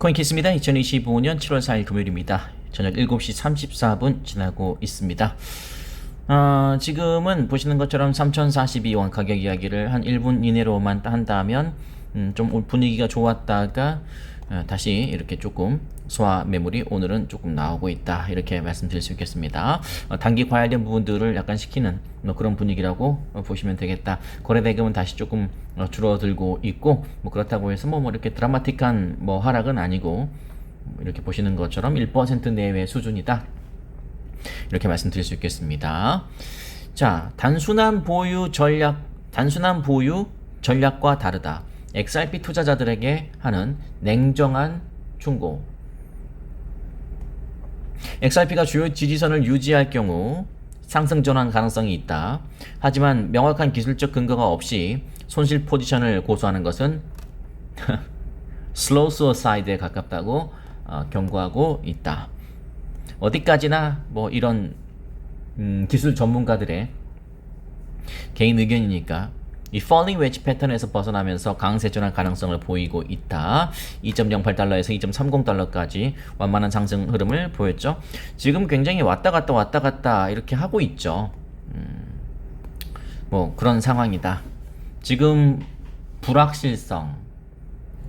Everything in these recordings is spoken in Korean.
코인키스입니다. 2025년 7월 4일 금요일입니다. 저녁 7시 34분 지나고 있습니다. 어, 지금은 보시는 것처럼 3042원 가격 이야기를 한 1분 이내로만 한다면 음, 좀 분위기가 좋았다가 어, 다시 이렇게 조금 소화 매물이 오늘은 조금 나오고 있다 이렇게 말씀드릴 수 있겠습니다. 어, 단기 과열된 부분들을 약간 식히는 뭐 그런 분위기라고 어, 보시면 되겠다. 거래 대금은 다시 조금 어, 줄어들고 있고 뭐 그렇다고 해서 뭐, 뭐 이렇게 드라마틱한 뭐 하락은 아니고 이렇게 보시는 것처럼 1% 내외 수준이다. 이렇게 말씀드릴 수 있겠습니다. 자, 단순한 보유 전략, 단순한 보유 전략과 다르다. XRP 투자자들에게 하는 냉정한 충고. XRP가 주요 지지선을 유지할 경우 상승 전환 가능성이 있다. 하지만 명확한 기술적 근거가 없이 손실 포지션을 고수하는 것은 슬로우 수어사이드에 가깝다고 어, 경고하고 있다. 어디까지나 뭐 이런 음, 기술 전문가들의 개인 의견이니까 이 falling wedge 패턴에서 벗어나면서 강세 전환 가능성을 보이고 있다. 2.08달러에서 2.30달러까지 완만한 상승 흐름을 보였죠. 지금 굉장히 왔다 갔다 왔다 갔다 이렇게 하고 있죠. 음, 뭐 그런 상황이다. 지금 불확실성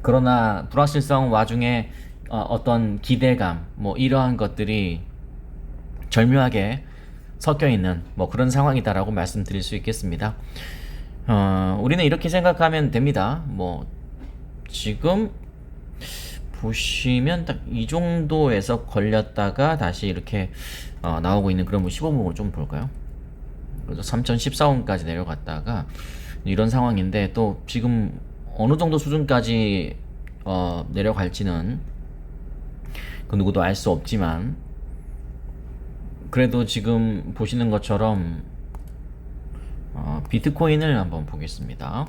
그러나 불확실성 와중에 어, 어떤 기대감 뭐 이러한 것들이 절묘하게 섞여 있는 뭐 그런 상황이다라고 말씀드릴 수 있겠습니다. 어, 우리는 이렇게 생각하면 됩니다. 뭐 지금 보시면 딱 이 정도에서 걸렸다가 다시 이렇게 어, 나오고 있는 그런 15분을 좀 볼까요? 그래서 3014원까지 내려갔다가 이런 상황인데 또 지금 어느 정도 수준까지 어, 내려갈지는 그 누구도 알 수 없지만 그래도 지금 보시는 것처럼 어, 비트코인을 한번 보겠습니다.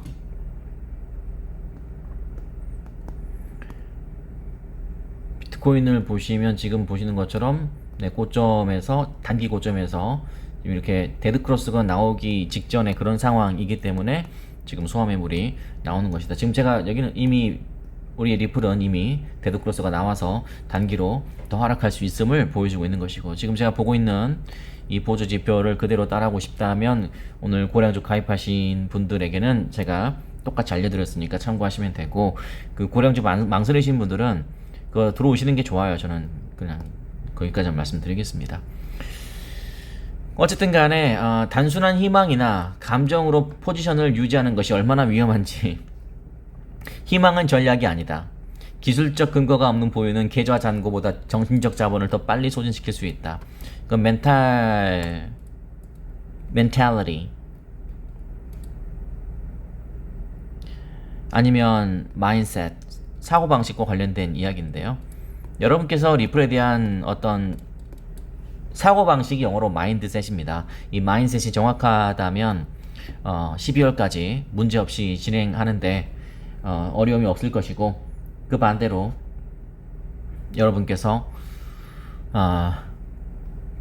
비트코인을 보시면 지금 보시는 것처럼 네, 고점에서 단기 고점에서 이렇게 데드 크로스가 나오기 직전에 그런 상황이기 때문에 지금 소화 매물이 나오는 것이다. 지금 제가 여기는 이미 우리 리플은 이미 데드 크로스가 나와서 단기로 더 하락할 수 있음을 보여주고 있는 것이고 지금 제가 보고 있는 이 보조 지표를 그대로 따라하고 싶다면 오늘 고량주 가입하신 분들에게는 제가 똑같이 알려드렸으니까 참고하시면 되고 그 고량주 망, 망설이신 분들은 그 들어오시는 게 좋아요. 저는 그냥 거기까지 말씀드리겠습니다. 어쨌든 간에 어, 단순한 희망이나 감정으로 포지션을 유지하는 것이 얼마나 위험한지 희망은 전략이 아니다. 기술적 근거가 없는 보유는 계좌 잔고보다 정신적 자본을 더 빨리 소진시킬 수 있다. 그 멘탈 멘탈리티 아니면 마인셋 사고 방식과 관련된 이야기인데요. 여러분께서 리플에 대한 어떤 사고 방식이 영어로 마인드셋입니다. 이 마인셋이 정확하다면 어, 12월까지 문제 없이 진행하는데 어, 어려움이 없을 것이고 그 반대로 여러분께서 어,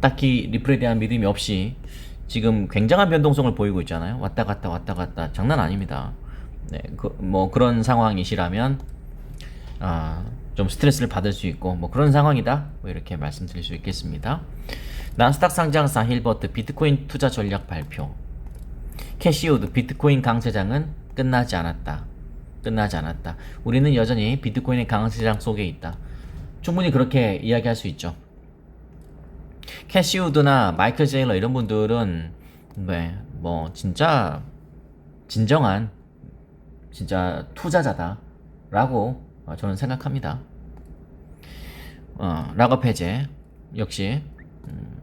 딱히 리플에 대한 믿음이 없이 지금 굉장한 변동성을 보이고 있잖아요. 왔다 갔다 왔다 갔다 장난 아닙니다. 네, 그, 뭐 그런 상황이시라면 아, 좀 스트레스를 받을 수 있고 뭐 그런 상황이다. 뭐 이렇게 말씀드릴 수 있겠습니다. 나스닥 상장 사 힐버트 비트코인 투자 전략 발표. 캐시우드 비트코인 강세장은 끝나지 않았다. 끝나지 않았다. 우리는 여전히 비트코인의 강세장 속에 있다. 충분히 그렇게 이야기할 수 있죠. 캐시우드나 마이클 제일러 이런 분들은 네, 뭐 진짜 진정한 진짜 투자자다라고 어, 저는 생각합니다. 어, 락업 해제 역시 음,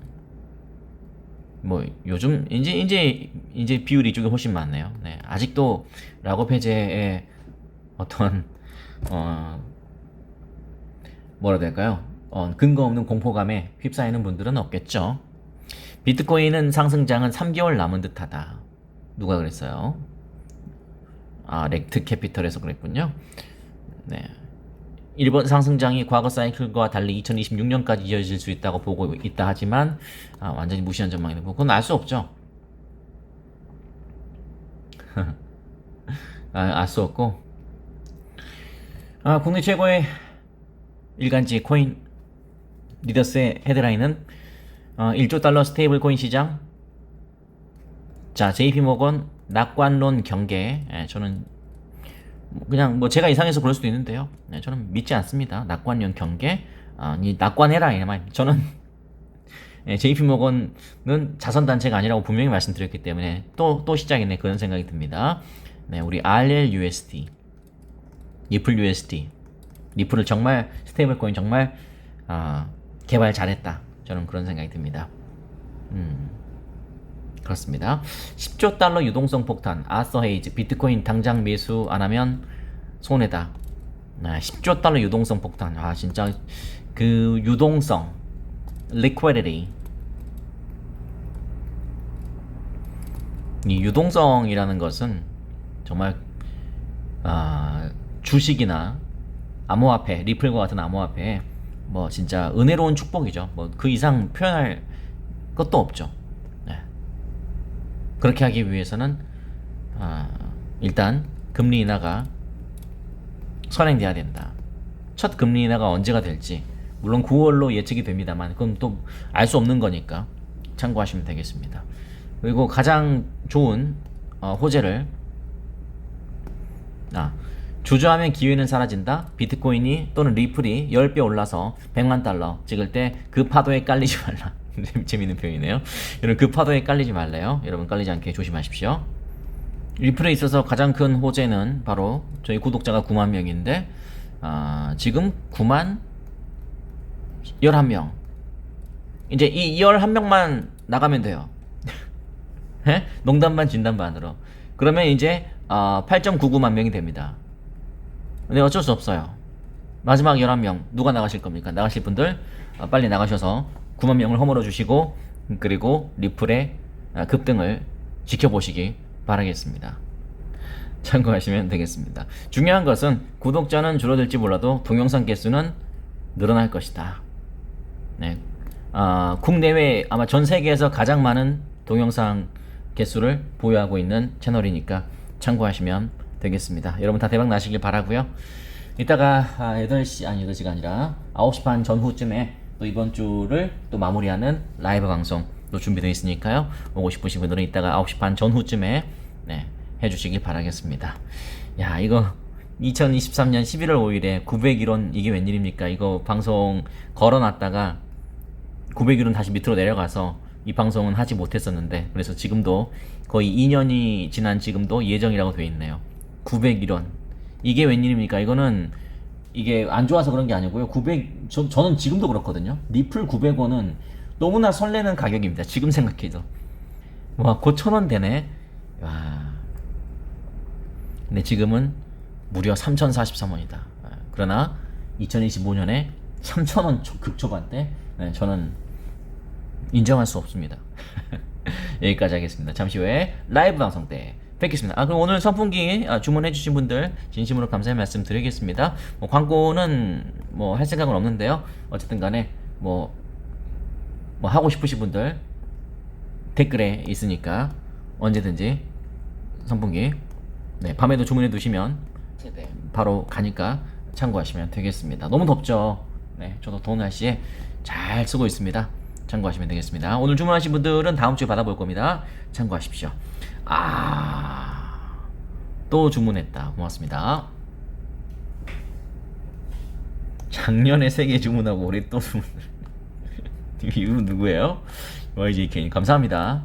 뭐 요즘 이제 이제 이제 비율이 이쪽에 훨씬 많네요. 네, 아직도 락업 해제의 어떤 어 뭐라 해야 될까요? 어, 근거 없는 공포감에 휩싸이는 분들은 없겠죠. 비트코인은 상승장은 3개월 남은 듯하다. 누가 그랬어요? 아, 렉트 캐피털에서 그랬군요. 네. 일본 상승장이 과거 사이클과 달리 2026년까지 이어질 수 있다고 보고 있다 하지만 아, 완전히 무시한 전망이고 그건 알 수 없죠. 아, 알수 없고 아, 국내 최고의 일간지 코인 리더스의 헤드라인은 어, 1조 달러 스테이블 코인 시장. 자, JP 모건 낙관론 경계. 예, 저는 뭐 그냥 뭐 제가 이상해서 그럴 수도 있는데요. 네, 저는 믿지 않습니다. 낙관론 경계. 아, 이 낙관해라 이 말. 저는 예, JP 모건은 자선 단체가 아니라고 분명히 말씀드렸기 때문에 또또 시작이네 그런 생각이 듭니다. 네, 우리 RLUSD, 리플 USD, 리플을 정말 스테이블 코인 정말 아, 개발 잘했다. 저는 그런 생각이 듭니다. 음, 그렇습니다. 10조 달러 유동성 폭탄, 아서 헤이즈, 비트코인 당장 매수 안 하면 손해다. 아, 10조 달러 유동성 폭탄. 아, 진짜 그 유동성, liquidity. 이 유동성이라는 것은 정말 아, 주식이나 암호화폐, 리플과 같은 암호화폐 뭐 진짜 은혜로운 축복이죠. 뭐 그 이상 표현할 것도 없죠. 네. 그렇게 하기 위해서는 아, 일단 금리 인하가 선행돼야 된다. 첫 금리 인하가 언제가 될지 물론 9월로 예측이 됩니다만 그건 또 알 수 없는 거니까 참고하시면 되겠습니다. 그리고 가장 좋은 어, 호재를 아, 주저하면 기회는 사라진다. 비트코인이 또는 리플이 10배 올라서 100만 달러 찍을 때 그 파도에 깔리지 말라. 재밌는 표현이네요. 여러분 그 파도에 깔리지 말래요. 여러분 깔리지 않게 조심하십시오. 리플에 있어서 가장 큰 호재는 바로 저희 구독자가 9만 명인데 아, 지금 9만 11명. 이제 이 11명만 나가면 돼요. 에? 농담반 진담반으로. 그러면 이제 어, 8.99만 명이 됩니다. 근데 어쩔 수 없어요. 마지막 11명 누가 나가실 겁니까? 나가실 분들 어, 빨리 나가셔서 9만 명을 허물어 주시고 그리고 리플의 아, 급등을 지켜보시기 바라겠습니다. 참고하시면 되겠습니다. 중요한 것은 구독자는 줄어들지 몰라도 동영상 개수는 늘어날 것이다. 네. 아, 국내외 아마 전 세계에서 가장 많은 동영상 개수를 보유하고 있는 채널이니까 참고하시면 되겠습니다. 여러분 다 대박 나시길 바라고요. 이따가 아, 8시 아니 8시가 아니라 9시 반 전후쯤에 또 이번 주를 또 마무리하는 라이브 방송 또 준비되어 있으니까요. 오고 싶으신 분들은 이따가 9시 반 전후쯤에 네, 해주시길 바라겠습니다. 야 이거 2023년 11월 5일에 901원 이게 웬일입니까? 이거 방송 걸어놨다가 901원 다시 밑으로 내려가서 이 방송은 하지 못했었는데 그래서 지금도 거의 2년이 지난 지금도 예정이라고 되어 있네요. 901원 이게 웬일입니까? 이거는 이게 안 좋아서 그런 게 아니고요. 900 저, 저는 지금도 그렇거든요. 리플 900원은 너무나 설레는 가격입니다. 지금 생각해도 와곧 천원 되네. 와. 근데 지금은 무려 3,043원이다. 그러나 2025년에 3,000원 극초반대 네, 저는 인정할 수 없습니다. 여기까지 하겠습니다. 잠시 후에 라이브 방송 때 뵙겠습니다. 아, 그럼 오늘 선풍기 아, 주문해주신 분들 진심으로 감사의 말씀 드리겠습니다. 뭐 광고는 뭐 할 생각은 없는데요. 어쨌든 간에 뭐, 뭐 하고 싶으신 분들 댓글에 있으니까 언제든지 선풍기 네, 밤에도 주문해 두시면 바로 가니까 참고하시면 되겠습니다. 너무 덥죠? 네, 저도 더운 날씨에 잘 쓰고 있습니다. 참고하시면 되겠습니다. 오늘 주문하신 분들은 다음 주에 받아볼 겁니다. 참고하십시오. 아, 또 주문했다. 고맙습니다. 작년에 3개 주문하고 올해 또 주문. 이분 누구예요? YJK 감사합니다.